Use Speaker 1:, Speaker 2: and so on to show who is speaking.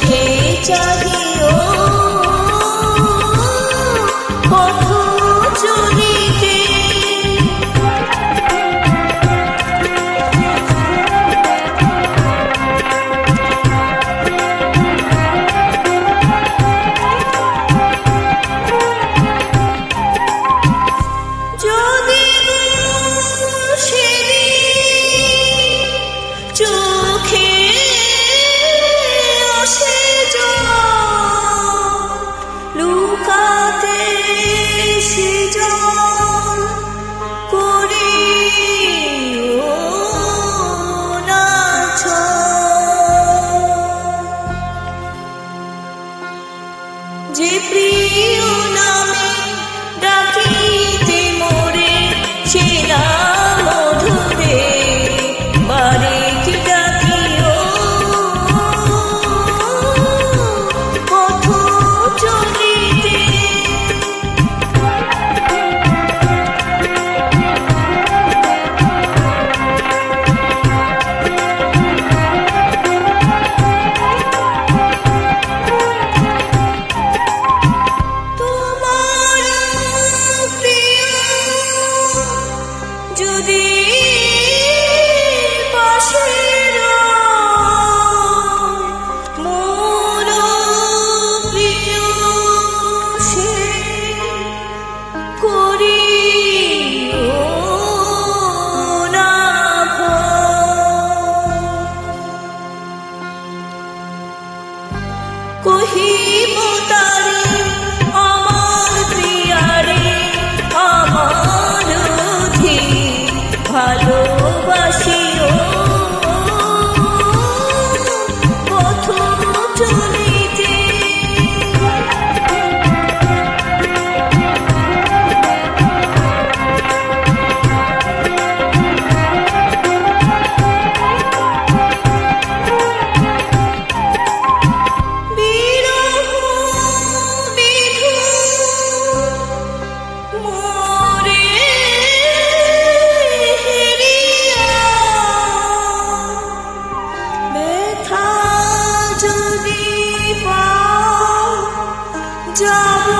Speaker 1: চোখে চাহিও পথ যে প্রিয় কহিব তারি job.